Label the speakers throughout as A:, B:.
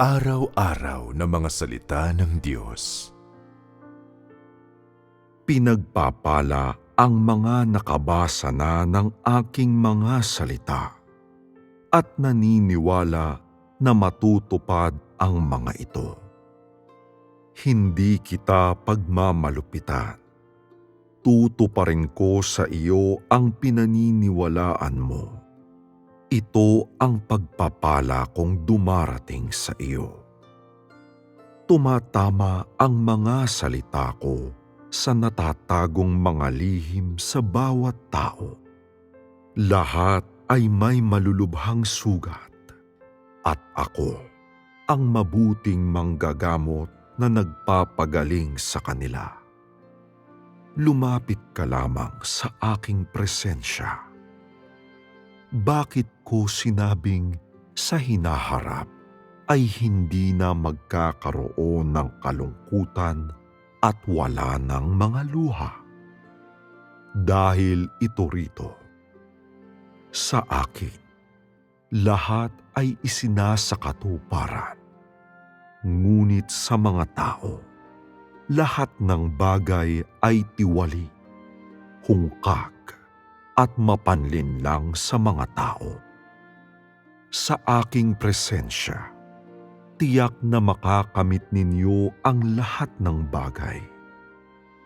A: Araw-araw na mga salita ng Diyos.
B: Pinagpapala ang mga nakabasa na ng aking mga salita at naniniwala na matutupad ang mga ito. Hindi kita pagmamalupitan. Tutuparin ko sa iyo ang pinaniniwalaan mo. Ito ang pagpapala kong dumarating sa iyo. Tumatama ang mga salita ko sa natatagong mga lihim sa bawat tao. Lahat ay may malulubhang sugat at ako ang mabuting manggagamot na nagpapagaling sa kanila. Lumapit ka lamang sa aking presensya. Bakit ko sinabing sa hinaharap ay hindi na magkakaroon ng kalungkutan at wala ng mga luha? Dahil ito rito, sa akin, lahat ay isinasakatuparan. Ngunit sa mga tao, lahat ng bagay ay tiwali, hungkag, at mapanlin lang sa mga tao. Sa aking presensya, tiyak na makakamit ninyo ang lahat ng bagay.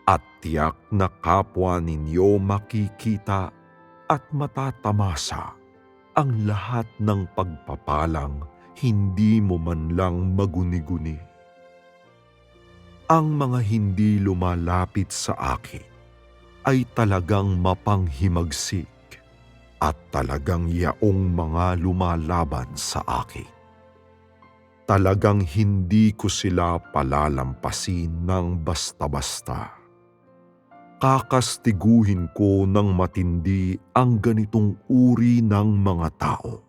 B: At tiyak na kapwa ninyo makikita at matatamasa ang lahat ng pagpapalang hindi mo man lang maguni-guni. Ang mga hindi lumalapit sa akin ay talagang mapanghimagsik at talagang yaong mga lumalaban sa akin. Talagang hindi ko sila palalampasin ng basta-basta. Kakastiguhin ko ng matindi ang ganitong uri ng mga tao.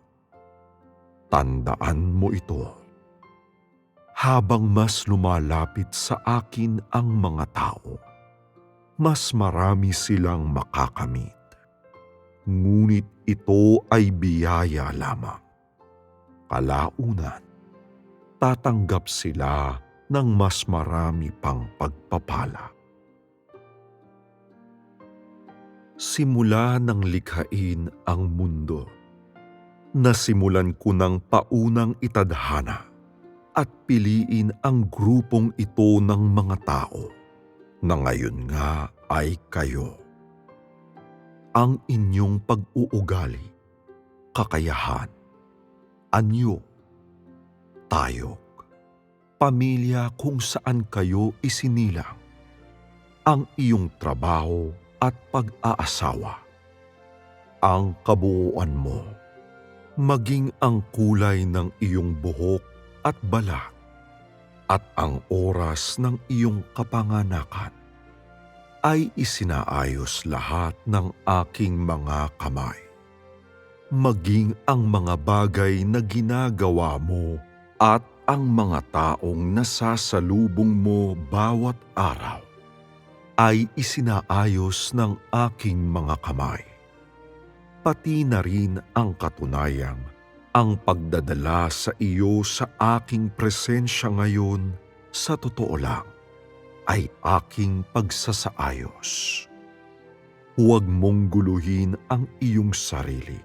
B: Tandaan mo ito. Habang mas lumalapit sa akin ang mga tao, mas marami silang makakamit. Ngunit ito ay biyaya lamang. Kalaunan, tatanggap sila ng mas marami pang pagpapala. Simula nang likhain ang mundo, nasimulan ko ng paunang itadhana at piliin ang grupong ito ng mga tao na ngayon nga ay kayo. Ang inyong pag-uugali, kakayahan, anyo, tayog, pamilya kung saan kayo isinilang, ang iyong trabaho at pag-aasawa, ang kabuuan mo, maging ang kulay ng iyong buhok at balat, at ang oras ng iyong kapanganakan, ay isinaayos lahat ng aking mga kamay. Maging ang mga bagay na ginagawa mo at ang mga taong nasasalubong mo bawat araw ay isinaayos ng aking mga kamay. Pati na rin ang katunayang ang pagdadala sa iyo sa aking presensya ngayon sa totoo lang ay aking pagsasaayos. Huwag mong guluhin ang iyong sarili.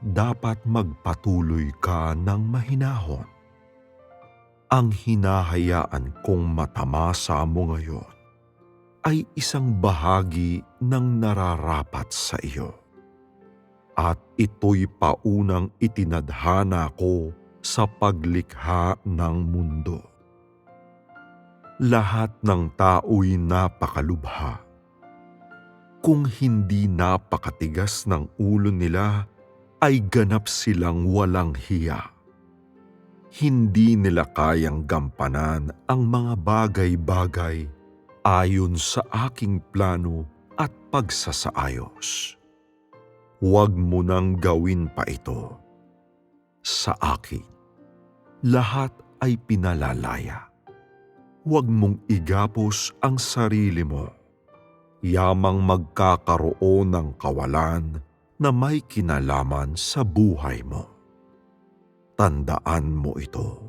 B: Dapat magpatuloy ka ng mahinahon. Ang hinahayaan kong matamasa mo ngayon ay isang bahagi ng nararapat sa iyo. At ito'y paunang itinadhana ko sa paglikha ng mundo. Lahat ng tao'y napakalubha. Kung hindi napakatigas ng ulo nila, ay ganap silang walang hiya. Hindi nila kayang gampanan ang mga bagay-bagay ayon sa aking plano at pagsasaayos. Huwag mo nang gawin pa ito. Sa akin, lahat ay pinalalaya. Huwag mong igapos ang sarili mo. Yamang magkakaroon ng kawalan na may kinalaman sa buhay mo. Tandaan mo ito